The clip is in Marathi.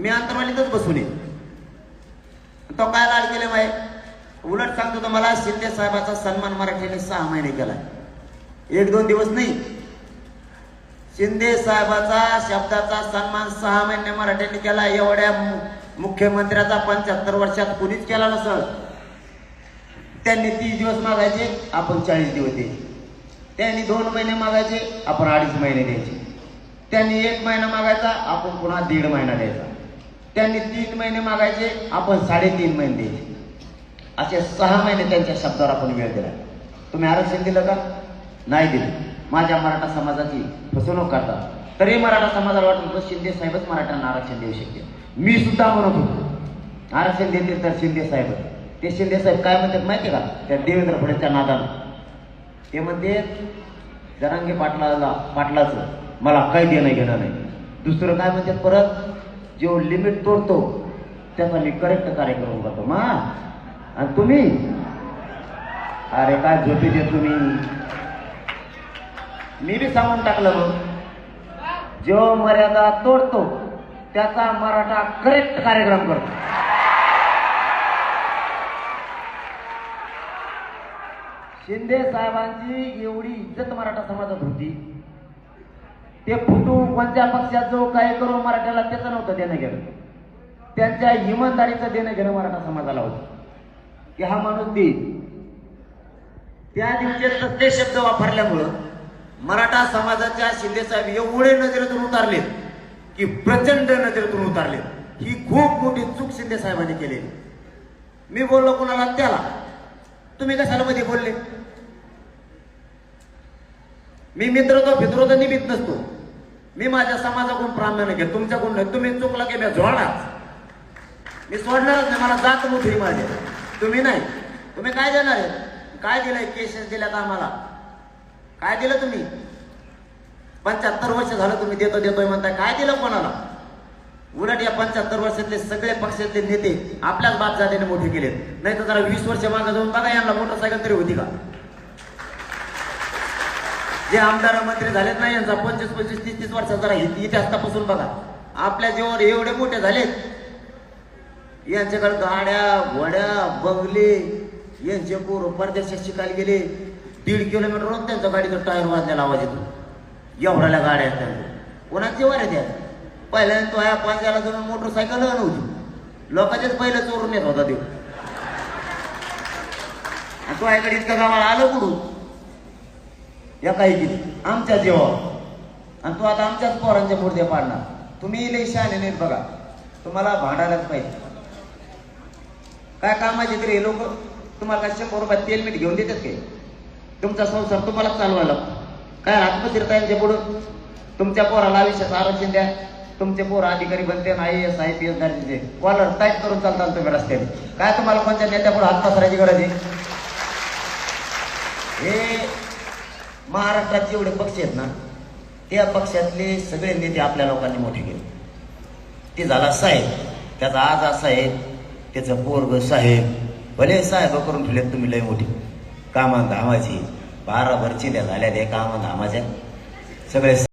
मी अंतरवालीतच बसून ये तो काय लाड केले माय उलट सांगतो तुम्हाला मला शिंदे साहेबाचा सन्मान मराठीने सहा महिने केला. एक दोन दिवस नाही. शिंदे साहेबाचा शब्दाचा सन्मान सहा महिने मराठ्यांनी केला. एवढ्या मु- मुख्यमंत्र्याचा पंच्याहत्तर वर्षात कुणीच केला नसल. त्यांनी तीस दिवस मागायचे आपण चाळीस दिवस द्यायचे. त्यांनी दोन महिने मागायचे आपण अडीच महिने द्यायचे. त्यांनी एक महिना मागायचा आपण पुन्हा दीड महिना द्यायचा. त्यांनी तीन महिने मागायचे आपण साडेतीन महिने द्यायचे असे सहा महिने त्यांच्या शब्दावर आपण वेळ दिला. तुम्ही आरक्षण दिलं का? नाही दिलं. माझ्या मराठा समाजाची फसवणूक करता. तरी मराठा समाजाला वाटत होतं शिंदे साहेबच मराठ्यांना आरक्षण देऊ शकते मी सुद्धा म्हणत होतो आरक्षण देतील तर शिंदे साहेब. ते शिंदे साहेब काय म्हणतात माहिती का? त्या देवेंद्र फडणवीसच्या नादानं ते म्हणते जरांगे पाटलाला पाटलाचं मला काही देणं घेणं नाही. दुसरं काय म्हणतात परत? जो लिमिट तोडतो त्याचा मी करेक्ट कार्यक्रम करतो. मा आणि तुम्ही? अरे काय झोपी दे तुम्ही? मी बी सांगून टाकलं मग जो मर्यादा तोडतो त्याचा मराठा करेक्ट कार्यक्रम करतो. शिंदे साहेबांची एवढी इज्जत मराठा समाजात होती. ते फुटू कोणत्या पक्षात जो काय करू मराठ्याला त्याचं नव्हतं देणं घेणं. त्यांच्या इमानदारीचं देणं घेणं मराठा समाजाला होतं. की हा माणूस देईल त्या दिवशी तसे शब्द वापरल्यामुळं मराठा समाजाच्या शिंदे साहेब एवढे नजरेतून उतारलेत की प्रचंड नजरेतून उतारलेत. ही खूप मोठी चूक शिंदे साहेबांनी केली मी बोललो कुणाला? त्याला. तुम्ही कशाला मध्ये बोलले? मी मित्र तो फित्र तर निमित्त नसतो. मी माझ्या समाजाकडून प्राधान्य घे तुमच्याकडून नाही. तुम्ही चुकला की मी झोडणार मी सोडणारच नाही. मला जात मोठी माझे तुम्ही नाही. तुम्ही काय देणार आहे? काय दिलंय? केसेस दिल्यात आम्हाला? काय दिलं तुम्ही? पंच्याहत्तर वर्ष झालं तुम्ही देतो देतोय म्हणताय. काय दिलं कोणाला? उलट या पंच्याहत्तर वर्षातले सगळे पक्षातले नेते आपल्याच बाप जातीने मोठे केलेत. नाही तर जरा वीस वर्ष मागे जाऊन बघा यांना मोटरसायकल तरी होती का? जे आमदार मंत्री झालेत नाही यांचा पंचवीस पंचवीस तीस तीस वर्षाचा जरा इतिहासापासून इतिहास तपासून बघा. आपल्या जीवावर एवढे मोठे झालेत. यांच्याकडे गाड्या घोड्या बंगले यांचे पोरं परदेशात शिकायला गेले. दीड किलोमीटर रोज त्यांचा गाडीचा टायर वाजलेला आवाज येतो. एवढ्याला गाड्या आहेत कोणाचे वारे वर आहे त्या पहिल्यांदा तो या पांज्याला जाऊन मोटरसायकल नव्हती लोकांचेच पहिलं चोरून येत होता देऊ तो याकडे इतकं गावाला आलं कुठून? या काही आमच्या जीवावर आणि तू आता आमच्याच पोरांच्या मूर्त्या पाडणार. तुम्ही लई शहाणे नाहीत बघा. तुम्हाला भांडायलाच पाहिजे. काय कामाचे तरी हे लोक तुम्हाला काय शंभर रुपयात तेल मीठ घेऊन देतात काय? तुमचा संसार तुम्हालाच चालवायला लागतो. काय आत्मचिरता यांच्या पुढं तुमच्या पोराला आयुष्याचं आरक्षण द्या. तुमचे पोर अधिकारी बनते I S I P S दर्जाचे. कॉलर टाईप करून चालताल तुम्ही रस्त्याने. काय तुम्हाला कोणत्या नेत्या पुढे हात पसरायची गरज आहे? हे महाराष्ट्रात जेवढे पक्ष आहेत ना त्या पक्षातले सगळे नेते आपल्या लोकांनी मोठे केले. ते झाला साहेब त्याचा आज असा आहे त्याचं पोरग साहेब भले साहेब करून ठेवलेत तुम्ही लय मोठी. कामा धामाची बारा भरची त्या झाल्या त्या कामा धामाच्या. सगळे